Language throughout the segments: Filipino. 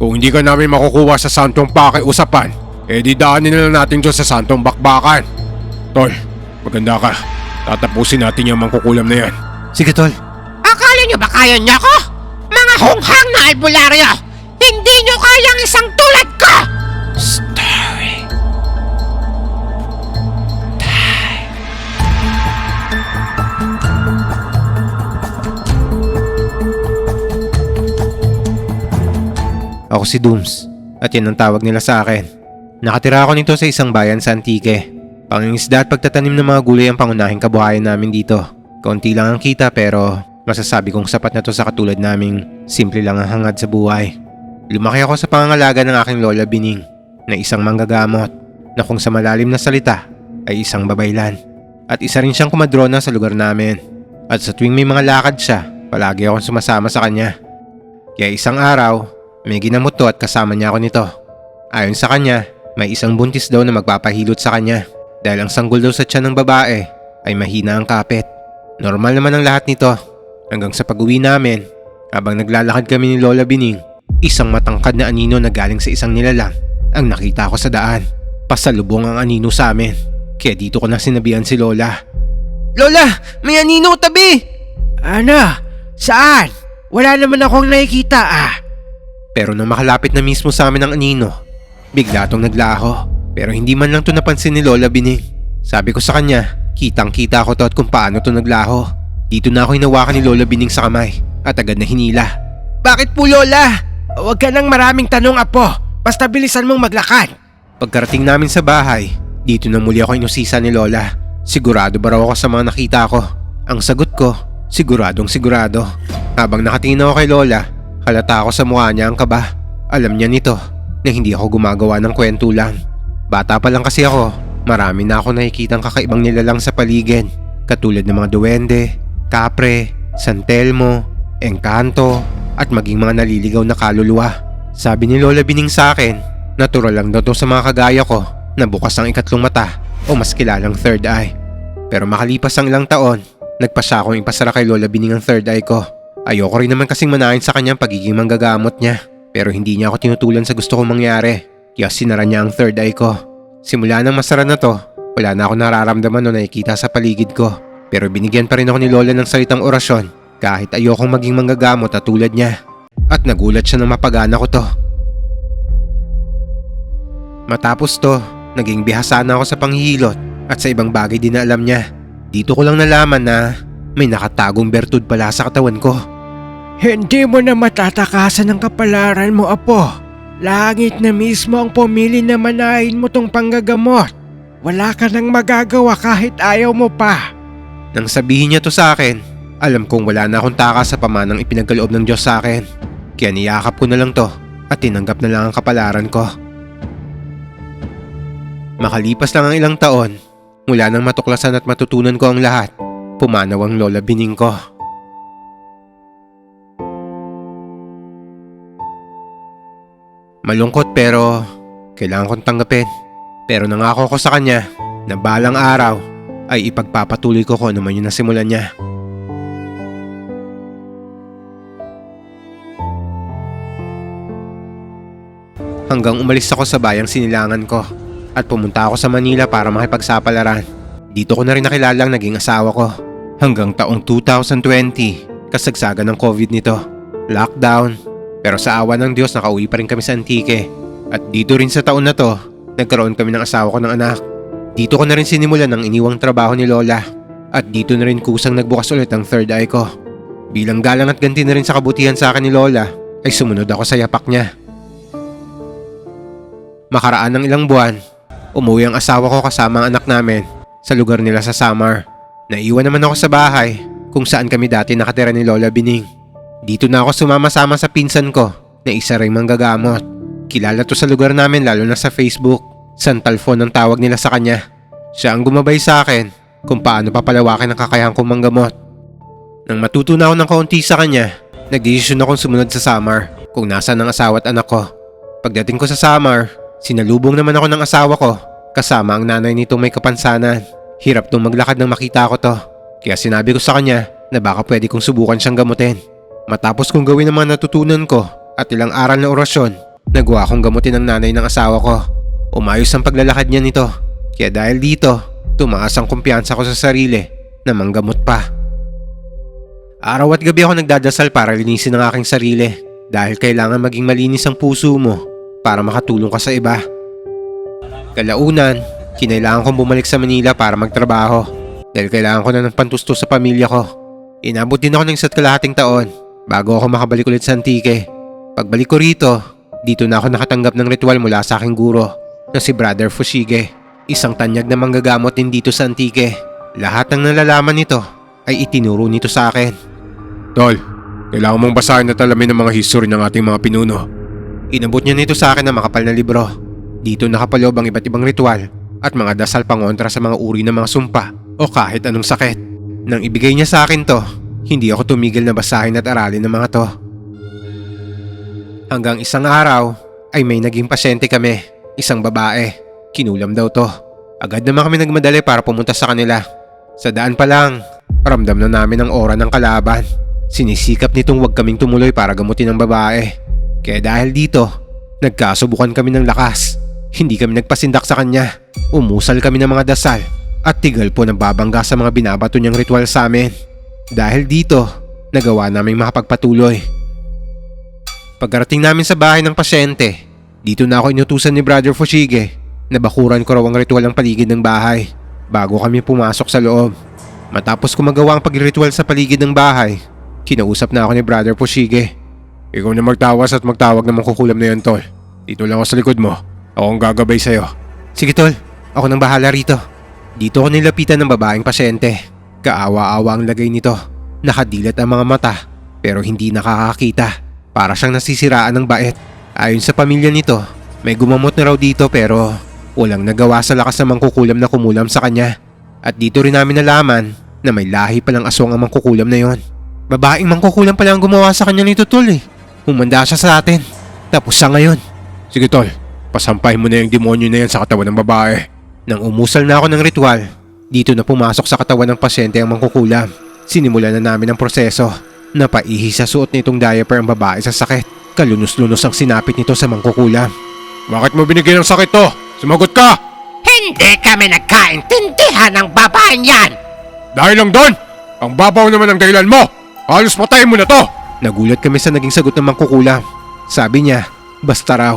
Kung hindi ka namin makukuha sa santong pakiusapan, eh di daanin na lang natin dyan sa santong bakbakan. Tol, maganda ka. Tatapusin natin yung mangkukulam na yan. Sige tol. Akala nyo ba kaya niyo ako? Mga hunghang na albularyo! Hindi nyo kayang isang tulad ko! Story. Ako si Dooms at yan ang tawag nila sa akin. Nakatira ako nito sa isang bayan sa Antique. Pangingisda at pagtatanim ng mga gulay ang pangunahing kabuhayan namin dito. Kaunti lang ang kita pero masasabi kong sapat na to sa katulad naming simple lang ang hangad sa buhay. Lumaki ako sa pangangalaga ng aking lola Bining na isang manggagamot na kung sa malalim na salita ay isang babaylan. At isa rin siyang kumadrona sa lugar namin. At sa tuwing may mga lakad siya, palagi akong sumasama sa kanya. Kaya isang araw, may ginamot to at kasama niya ako nito. Ayon sa kanya, may isang buntis daw na magpapahilot sa kanya dahil ang sanggol daw sa tiyan ng babae ay mahina ang kapit. Normal naman ang lahat nito hanggang sa pag-uwi namin habang naglalakad kami ni Lola Bining Isang matangkad na anino na galing sa isang nilalang ang nakita ko sa daan. Pasalubong ang anino sa amin. Kaya dito ko na sinabihan si Lola. Lola! May anino tabi! Ano? Saan? Wala naman akong nakikita ah. Pero nang makalapit na mismo sa amin ang anino, bigla tong naglaho. Pero hindi man lang to napansin ni Lola Bining. Sabi ko sa kanya, kitang kita ko to at kung paano to naglaho. Dito na ako hinawakan ni Lola Bining sa kamay at agad na hinila. Bakit po Lola? Huwag ka nang maraming tanong apo. Basta bilisan mong maglakad. Pagkarating namin sa bahay, dito na muli ako inusisa ni Lola. Sigurado ba raw ako sa mga nakita ko? Ang sagot ko, siguradong sigurado. Habang nakatingin ako kay Lola, halata ako sa mukha niya ang kaba. Alam niya nito na hindi ako gumagawa ng kwento lang. Bata pa lang kasi ako, marami na ako nakikitang kakaibang nilalang sa paligid. Katulad ng mga duwende, kapre, santelmo, engkanto, at maging mga naliligaw na kaluluwa. Sabi ni Lola Bining sa akin, natural lang daw sa mga kagaya ko na bukas ang ikatlong mata o mas kilalang third eye. Pero makalipas ang ilang taon, nagpa siya akong ipasara kay Lola Bining ang third eye ko. Ayoko rin naman kasing manahin sa kanyang pagiging manggagamot niya. Pero hindi niya ako tinutulan sa gusto kong mangyari. Kaya sinara niya ang third eye ko. Simula nang masara na to, wala na ako nararamdaman o nakikita sa paligid ko. Pero binigyan pa rin ako ni Lola ng salitang orasyon kahit ayokong maging manggagamot at tulad niya. At nagulat siya nang mapagana ko to. Matapos to, naging bihasa na ako sa panghihilot at sa ibang bagay din na alam niya. Dito ko lang nalaman na may nakatagong bertud pala sa katawan ko. Hindi mo na matatakasan ang kapalaran mo apo. Langit na mismo ang pumili na manahin mo tong panggagamot. Wala ka nang magagawa kahit ayaw mo pa. Nang sabihin niya to sa akin, alam kong wala na akong takas sa pamanang ipinagkaloob ng Diyos sa akin. Kaya niyakap ko na lang to at tinanggap na lang ang kapalaran ko. Makalipas lang ang ilang taon, mula nang matuklasan at matutunan ko ang lahat, pumanaw ang lola bining ko. Malungkot pero kailangan kong tanggapin. Pero nangako ko sa kanya na balang araw ay ipagpapatuloy ko kung ano man yung nasimulan niya. Hanggang umalis ako sa bayang sinilangan ko at pumunta ako sa Manila para makipagsapalaran. Dito ko na rin nakilala ang naging asawa ko. Hanggang taong 2020, kasagsagan ng COVID nito. Lockdown. Pero sa awa ng Diyos nakauwi pa rin kami sa Antique. At dito rin sa taon na to, nagkaroon kami ng asawa ko ng anak. Dito ko na rin sinimulan ang iniwang trabaho ni Lola. At dito na rin kusang nagbukas ulit ang third eye ko. Bilang galang at ganti na rin sa kabutihan sa akin ni Lola, ay sumunod ako sa yapak niya. Makaraan ng ilang buwan, umuwi ang asawa ko kasama ang anak namin sa lugar nila sa Samar. Naiwan naman ako sa bahay kung saan kami dati nakatira ni Lola Bining. Dito na ako sumama-sama sa pinsan ko na isa ring manggagamot. Kilala to sa lugar namin lalo na sa Facebook. San Talfon ang tawag nila sa kanya. Siya ang gumabay sa akin kung paano papalawakin ang kakayahan kong manggamot. Nang matuto na ako ng kaunti sa kanya, nagdesisyon akong sumunod sa Samar kung nasaan ang asawa at anak ko. Pagdating ko sa Samar, sinalubong naman ako ng asawa ko kasama ang nanay nitong may kapansanan. Hirap tong maglakad nang makita ko to. Kaya sinabi ko sa kanya na baka pwede kong subukan siyang gamutin. Matapos kong gawin ang mga natutunan ko at ilang aral na orasyon, Nagawa kong gamutin ang nanay ng asawa ko. Umayos ang paglalakad niya nito. Kaya dahil dito, tumaas ang kumpiyansa ko sa sarili na manggamot pa. Araw at gabi ako nagdadasal para linisin ang aking sarili dahil kailangan maging malinis ang puso mo para makatulong ka sa iba. Kalaunan, kinailangan kong bumalik sa Manila para magtrabaho dahil kailangan ko na ng pantusto sa pamilya ko. Inabot din ako ng isa't kalahating taon bago ako makabalik ulit sa Antique. Pagbalik ko rito, dito na ako nakatanggap ng ritual mula sa aking guro na si Brother Fushige. Isang tanyag na manggagamot din dito sa Antique. Lahat ng nalalaman nito ay itinuro nito sa akin. Tol, kailangan mong basahin at alamin ang mga history ng ating mga pinuno. Inabot niya nito sa akin ng makapal na libro. Dito nakapaloob ang iba't ibang ritual at mga dasal pangontra sa mga uri ng mga sumpa o kahit anong sakit. Nang ibigay niya sa akin to, hindi ako tumigil na basahin at aralin ng mga to. Hanggang isang araw ay may naging pasyente kami, isang babae. Kinulam daw to. Agad naman kami nagmadali para pumunta sa kanila. Sa daan pa lang, ramdam na namin ang aura ng kalaban. Sinisikap nitong huwag kaming tumuloy para gamutin ang babae. Kaya dahil dito, nagkasubukan kami ng lakas. Hindi kami nagpasindak sa kanya. Umusal kami ng mga dasal at tigal po ng babangga sa mga binabato niyang ritual sa amin. Dahil dito, nagawa naming makapagpatuloy. Pagkarating namin sa bahay ng pasyente, dito na ako inutusan ni Brother Fushige na bakuran ko raw ang ritual ng paligid ng bahay bago kami pumasok sa loob. Matapos ko magawa ang pagritual sa paligid ng bahay, kinausap na ako ni Brother Fushige. Ikaw na magtawas at magtawag ng mangkukulam na yan, Tol. Dito lang ako sa likod mo. Ako ang gagabay sa'yo. Sige tol, ako nang bahala rito. Dito ako nilapitan ng babaeng pasyente. Kaawa-awa ang lagay nito. Nakadilat ang mga mata pero hindi nakakakita. Para siyang nasisiraan ng bait. Ayon sa pamilya nito, may gumamot na raw dito pero walang nagawa sa lakas ng mangkukulam na kumulam sa kanya. At dito rin namin nalaman na may lahi palang aswang ang mangkukulam na yon. Babaeng mangkukulam pala ang gumawa sa kanya nito tol eh. Humanda siya sa atin. Tapos sa ngayon, Sige, Tol. Pasampahin mo na yung demonyo na yan sa katawan ng babae. Nang umusal na ako ng ritual, dito na pumasok sa katawan ng pasyente ang mangkukulam. Sinimulan na namin ang proseso. Napaihi sa suot nitong diaper ang babae sa sakit. Kalunos-lunos ang sinapit nito sa mangkukulam. Bakit mo binigyan ng sakit to? Sumagot ka! Hindi kami nagkaintindihan ng babaeng yan! Dahil lang doon! Ang babaw naman ang dahilan mo! Halos patayin mo na to! Nagulat kami sa naging sagot ng mangkukulam. Sabi niya, basta raw.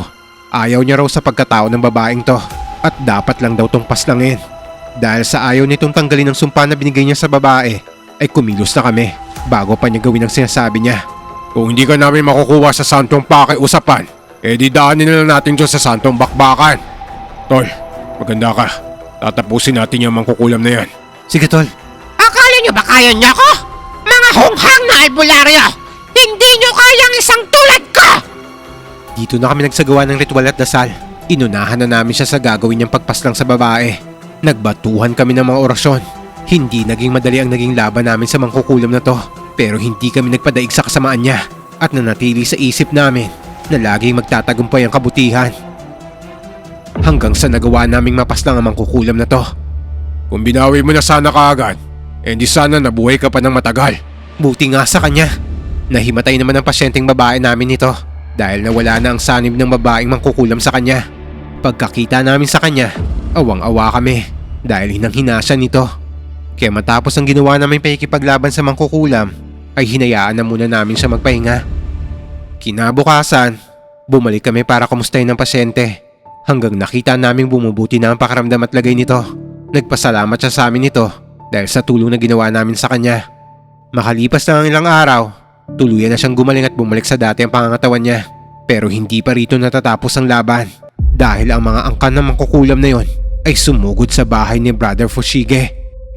Ayaw niya raw sa pagkatao ng babaeng to at dapat lang daw tong paslangin. Dahil sa ayaw nitong tanggalin ang sumpa na binigay niya sa babae, ay kumilos na kami bago pa niya gawin ang sinasabi niya. Kung hindi ka namin makukuha sa santong pakiusapan, eh di daanin na lang natin dyan sa santong bakbakan. Tol, maganda ka. Tatapusin natin yung mangkukulam na yan. Sige tol, Akala nyo ba kaya nyo ako? Mga hunghang na albularyo! Hindi nyo kayang isang tulad ko! Dito na kami nagsagawa ng ritual at dasal. Inunahan na namin siya sa gagawin niyang pagpaslang sa babae. Nagbatuhan kami ng mga orasyon. Hindi naging madali ang naging laban namin sa mangkukulam na to. Pero hindi kami nagpadaig sa kasamaan niya. At nanatili sa isip namin na laging magtatagumpay ang kabutihan. Hanggang sa nagawa naming mapaslang ang mangkukulam na to. Kung binawi mo na sana kaagad, eh di sana nabuhay ka pa ng matagal. Buti nga sa kanya. Nahimatay naman ang pasyenteng babae namin nito dahil nawala na ang sanib ng babaeng mangkukulam sa kanya. Pagkakita namin sa kanya, awang-awa kami dahil hinang-hina siya nito. Kaya matapos ang ginawa namin pakikipaglaban sa mangkukulam, ay hinayaan na muna namin siya magpahinga. Kinabukasan, bumalik kami para kumustahin ng pasyente hanggang nakita naming bumubuti na ang pakaramdam at lagay nito. Nagpasalamat siya sa amin nito dahil sa tulong na ginawa namin sa kanya. Makalipas na ang ilang araw, tuluyan na siyang gumaling at bumalik sa dati ang pangangatawan niya. Pero hindi pa rito natatapos ang laban dahil ang mga angkan ng mangkukulam na yon ay sumugod sa bahay ni Brother Fushige.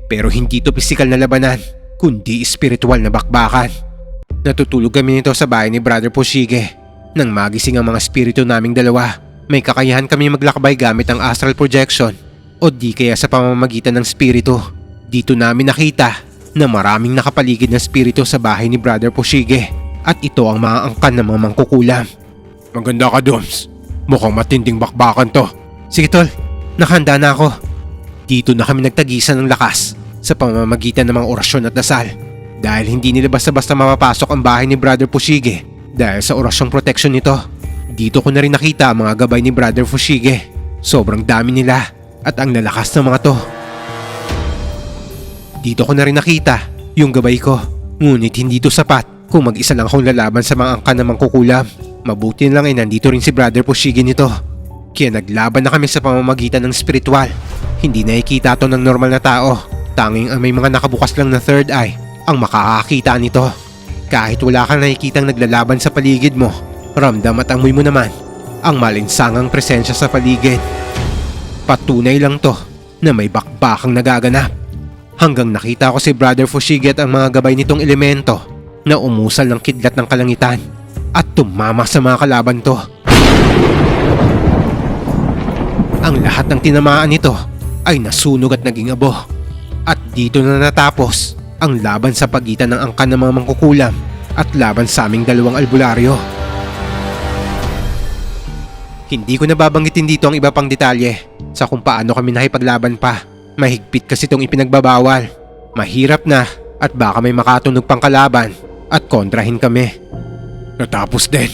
Pero hindi to pisikal na labanan, kundi espiritual na bakbakan. Natutulog kami nito sa bahay ni Brother Fushige. Nang magising ang mga espiritu naming dalawa, may kakayahan kami maglakbay gamit ang astral projection o di kaya sa pamamagitan ng spirito. Dito namin nakita na maraming nakapaligid na spirito sa bahay ni Brother Pushige at ito ang mga angkan ng mga mangkukulam. Maganda ka, Doms. Mukhang matinding bakbakan to. Sige tol, nakahanda na ako. Dito na kami nagtagisan ng lakas sa pamamagitan ng mga orasyon at dasal. Dahil hindi nila basta-basta mapapasok ang bahay ni Brother Pushige dahil sa orasyong protection nito. Dito ko na rin nakita ang mga gabay ni Brother Fushige. Sobrang dami nila at ang lalakas ng mga to. Dito ko na rin nakita yung gabay ko. Ngunit hindi to sapat kung mag-isa lang akong lalaban sa mga angkan na mangkukulam. Mabuti lang ay nandito rin si Brother Fushige nito. Kaya naglaban na kami sa pamamagitan ng spiritual. Hindi nakikita to ng normal na tao. Tanging ang may mga nakabukas lang na third eye ang makakakita nito. Kahit wala kang nakikitang naglalaban sa paligid mo, ramdam at amoy mo naman ang malinsangang presensya sa paligid. Patunay lang to na may bakbakang nagaganap. Hanggang nakita ko si Brother Fushige at ang mga gabay nitong elemento na umusal ng kidlat ng kalangitan at tumama sa mga kalaban to. Ang lahat ng tinamaan nito ay nasunog at naging abo. At dito na natapos ang laban sa pagitan ng angkan ng mga mangkukulam at laban sa aming dalawang albularyo. Hindi ko nababanggitin dito ang iba pang detalye sa kung paano kami nakipaglaban pa. Mahigpit kasi itong ipinagbabawal. Mahirap na at baka may makatunog pang kalaban at kontrahin kami. Natapos din.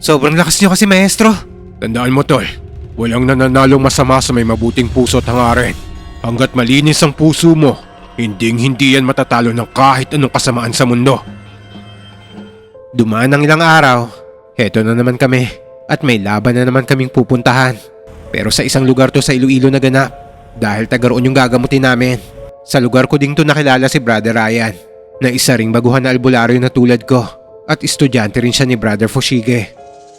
Sobrang lakas niyo kasi maestro. Tandaan mo tol, walang nananalong masama sa may mabuting puso at hangarin. Hanggat malinis ang puso mo, hinding hindi yan matatalo ng kahit anong kasamaan sa mundo. Dumaan ang ilang araw, heto na naman kami at may laban na naman kaming pupuntahan. Pero sa isang lugar to sa Iloilo na ganap dahil taga roon yung gagamutin namin. Sa lugar ko ding to nakilala si Brother Ryan na isa ring baguhan na albularyo na tulad ko at estudyante rin siya ni Brother Fushige.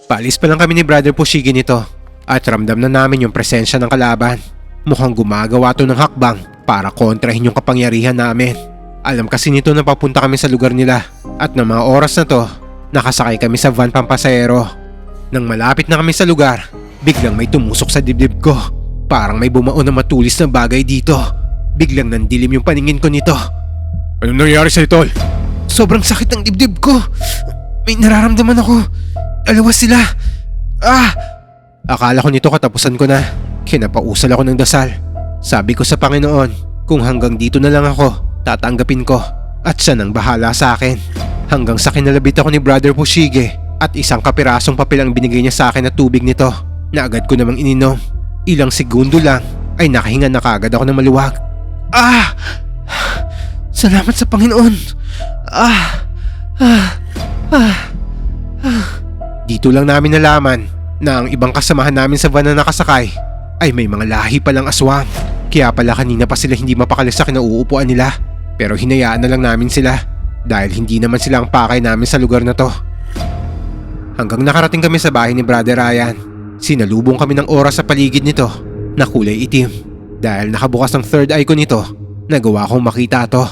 Palis pa lang kami ni Brother Fushige nito at ramdam na namin yung presensya ng kalaban. Mukhang gumagawa to ng hakbang para kontrahin yung kapangyarihan namin. Alam kasi nito na papunta kami sa lugar nila at ng mga oras na to, nakasakay kami sa van pampasayero. Nang malapit na kami sa lugar, biglang may tumusok sa dibdib ko. Parang may bumao na matulis na bagay dito. Biglang nandilim yung paningin ko nito. Anong nangyari sa'yo tol? Sobrang sakit ng dibdib ko. May nararamdaman ako. Alawas sila. Ah! Akala ko nito katapusan ko na. Kinapausal ako ng dasal. Sabi ko sa Panginoon, kung hanggang dito na lang ako, tatanggapin ko. At siya nang bahala sa akin. Hanggang sa kinalabit ako ni Brother Pushige at isang kapirasong papel ang binigay niya sa akin na tubig nito na agad ko namang ininom. Ilang segundo lang ay nakahinga na kagad ako ng maluwag. Ah! Salamat sa Panginoon. Ah! Ah! Ah! Ah! Dito lang namin nalaman na ang ibang kasamahan namin sa van na nakasakay ay may mga lahi palang aswang. Kaya pala kanina pa sila hindi mapakali sa kinauupuan nila. Pero hinayaan na lang namin sila dahil hindi naman sila ang pakay namin sa lugar na to. Hanggang nakarating kami sa bahay ni Brother Ryan, sinalubong kami ng oras sa paligid nito na kulay itim. Dahil nakabukas ang third eye ko nito, nagawa kong makita to.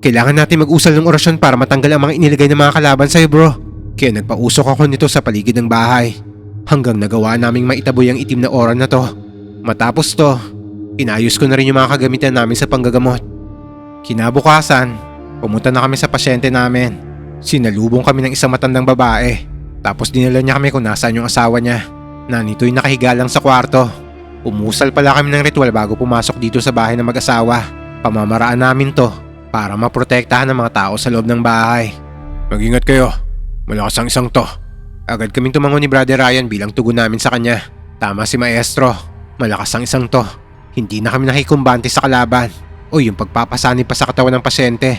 Kailangan natin mag-usal ng orasyon para matanggal ang mga inilagay ng mga kalaban sa'yo bro. Kaya nagpausok ako nito sa paligid ng bahay. Hanggang nagawa naming maitaboy ang itim na aura na to. Matapos to, inayos ko na rin yung mga kagamitan namin sa panggagamot. Kinabukasan, pumunta na kami sa pasyente namin. Sinalubong kami ng isang matandang babae. Tapos dinala niya kami kung nasaan yung asawa niya. Na nito'y nakahiga lang sa kwarto. Umusal pala kami ng ritual bago pumasok dito sa bahay ng mag-asawa. Pamamaraan namin to para maprotektahan ng mga tao sa loob ng bahay. Mag-ingat kayo. Malakas ang isang to. Agad kaming tumango ni Brother Ryan bilang tugon namin sa kanya. Tama si Maestro. Malakas ang isang to. Hindi na kami nakikumbante sa kalaban o yung pagpapasani pa sa katawan ng pasyente.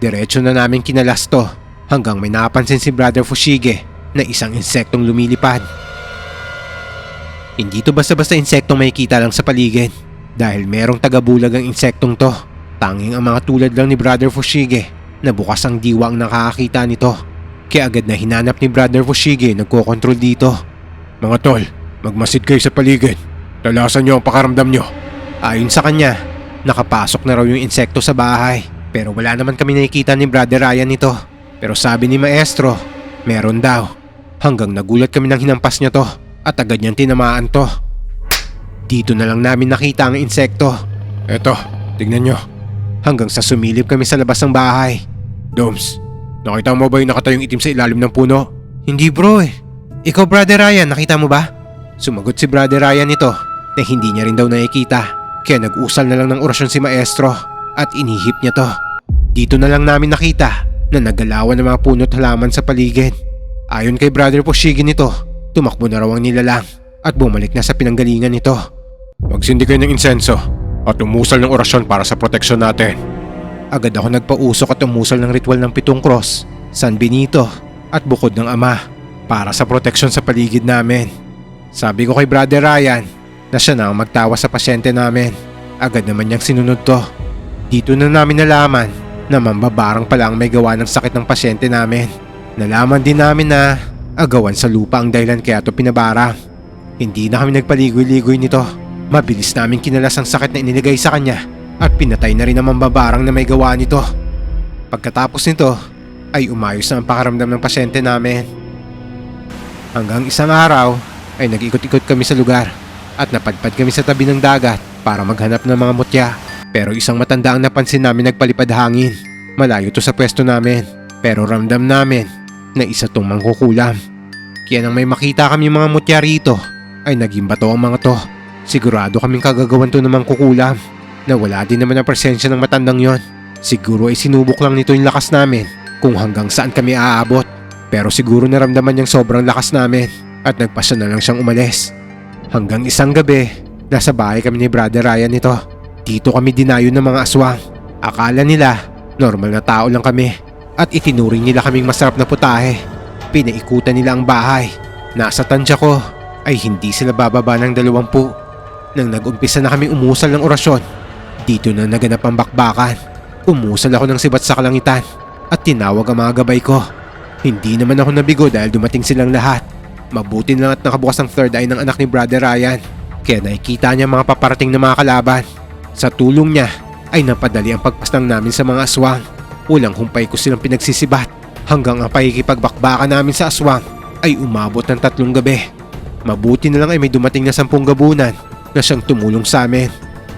Diretso na namin kinalas to hanggang may napansin si Brother Fushige na isang insektong lumilipad. Hindi to basta-basta insektong makikita lang sa paligid dahil merong tagabulag ang insektong to. Tanging ang mga tulad lang ni Brother Fushige na bukas ang diwa ang nakakakita nito. Kaya agad na hinanap ni Brother Fushige nagkokontrol dito. Mga tol, magmasid kayo sa paligid. Talasan nyo ang pakaramdam nyo. Ayon sa kanya, nakapasok na raw yung insekto sa bahay. Pero wala naman kami nakikita ni Brother Ryan nito. Pero sabi ni Maestro, meron daw. Hanggang nagulat kami nang hinampas niya to at agad niyang tinamaan to. Dito na lang namin nakita ang insekto Eto, tignan nyo. hanggang sa sumilip kami sa labas ng bahay. Doms, nakita mo ba yung nakatayong itim sa ilalim ng puno? Hindi bro eh. Ikaw Brother Ryan, nakita mo ba? Sumagot si Brother Ryan nito na hindi niya rin daw nakikita. Kaya nag-usal na lang ng orasyon si Maestro at inihip niya to. Dito na lang namin nakita na naggalawan ng mga puno at halaman sa paligid. Ayon kay Brother Poshigi nito, tumakbo na raw ang nilalang at bumalik na sa pinanggalingan nito. Magsindi kayo ng insenso at umusal ng orasyon para sa proteksyon natin. Agad ako nagpausok at umusal ng ritual ng pitong cross, San Benito at bukod ng ama para sa proteksyon sa paligid namin. Sabi ko kay Brother Ryan na siya na ang magtawa sa pasyente namin. Agad naman niyang sinunod to. Dito na namin nalaman na mambabarang pala ang may gawa ng sakit ng pasyente namin. Nalaman din namin na agawan sa lupa ang dahilan kaya to pinabarang. Hindi na kami nagpaligoy-ligoy nito. Mabilis namin kinalas ang sakit na inilagay sa kanya at pinatay na rin ang mambabarang na may gawa nito. Pagkatapos nito ay umayos na ang pakaramdam ng pasyente namin. Hanggang isang araw ay nag-ikot-ikot kami sa lugar at napadpad kami sa tabi ng dagat para maghanap ng mga mutya. Pero isang matanda ang napansin namin nagpalipad hangin. Malayo to sa pwesto namin pero ramdam namin na isa tong mangkukulam. Kaya nang may makita kami mga mutya rito ay naging bato ang mga to. Sigurado kaming kagagawan to ng mangkukulam na wala din naman ang presensya ng matandang yon. Siguro ay sinubok lang nito yung lakas namin kung hanggang saan kami aabot. Pero siguro naramdaman niyang sobrang lakas namin at nagpasya na lang siyang umalis. Hanggang isang gabi, nasa bahay kami ni Brother Ryan nito. Dito kami dinayo ng mga aswang. Akala nila, normal na tao lang kami at itinuring nila kaming masarap na putahe. Pinaikutan nila ang bahay. Nasa tansya ko ay hindi sila bababa ng dalawampu. Nang nag-umpisa na kami umusal ng orasyon, dito na naganap ang bakbakan. Umusal ako ng sibat sa kalangitan at tinawag ang mga gabay ko. Hindi naman ako nabigo dahil dumating silang lahat. Mabuti na lang at nakabukas ang third eye ng anak ni Brother Ryan. Kaya nakikita niya mga paparating na mga kalaban. Sa tulong niya ay napadali ang pagpaslang namin sa mga aswang. Ulang humpay ko silang pinagsisibat hanggang ang pakikipagbakbakan namin sa aswang ay umabot ng tatlong gabi. Mabuti na lang ay may dumating na sampung gabunan na siyang tumulong sa amin.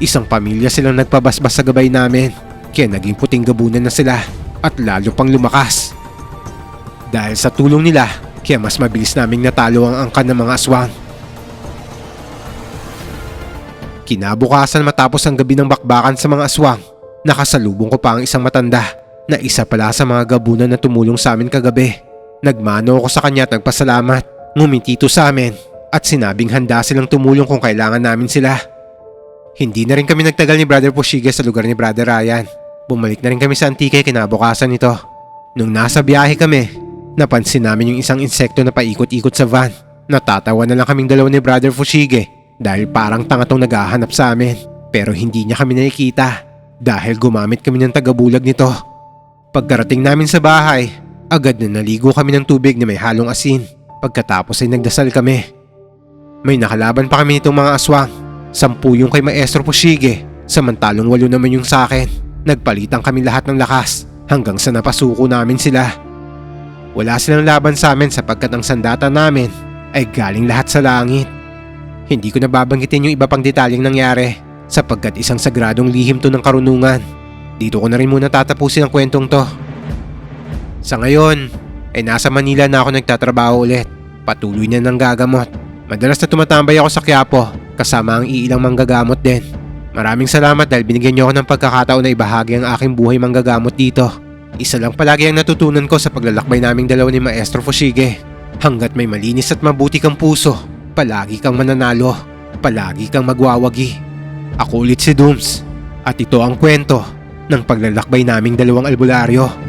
Isang pamilya silang nagpabasbas sa gabay namin kaya naging puting gabunan na sila at lalo pang lumakas. Dahil sa tulong nila, kaya mas mabilis naming natalo ang angkan ng mga aswang. Kinabukasan matapos ang gabi ng bakbakan sa mga aswang, nakasalubong ko pa ang isang matanda na isa pala sa mga gabunan na tumulong sa amin kagabi. Nagmano ako sa kanya at nagpasalamat. Ngumiti ito sa amin at sinabing handa silang tumulong kung kailangan namin sila. Hindi na rin kami nagtagal ni Brother Pushige sa lugar ni Brother Ryan. Bumalik na rin kami sa Antique kinabukasan nito. Nung nasa biyahe kami, napansin namin yung isang insekto na paikot-ikot sa van. Natatawa na lang kaming dalawa ni Brother Fushige dahil parang tanga tong naghahanap sa amin. Pero hindi niya kami nakikita dahil gumamit kami ng tagabulag nito. Pagkarating namin sa bahay, agad na naligo kami ng tubig na may halong asin. Pagkatapos ay nagdasal kami. May nakalaban pa kami nitong mga aswang. Sampu yung kay Maestro Pushige, samantalong walo naman yung sa akin. Nagpalitan kami lahat ng lakas hanggang sa napasuko namin sila. Wala silang laban sa amin sapagkat ang sandata namin ay galing lahat sa langit. Hindi ko nababanggitin yung iba pang detalyeng nangyari sapagkat isang sagradong lihim to ng karunungan. Dito ko na rin muna tatapusin ang kwentong to. Sa ngayon, ay nasa Manila na ako nagtatrabaho ulit. Patuloy na nang gagamot. Madalas na tumatambay ako sa Quiapo kasama ang iilang manggagamot din. Maraming salamat dahil binigyan niyo ako ng pagkakataon na ibahagi ang aking buhay manggagamot dito. Isa lang palagi ang natutunan ko sa paglalakbay naming dalawa ni Maestro Fushige. Hanggat may malinis at mabuti kang puso, palagi kang mananalo, palagi kang magwawagi. Ako ulit si Dooms at ito ang kwento ng paglalakbay naming dalawang albularyo.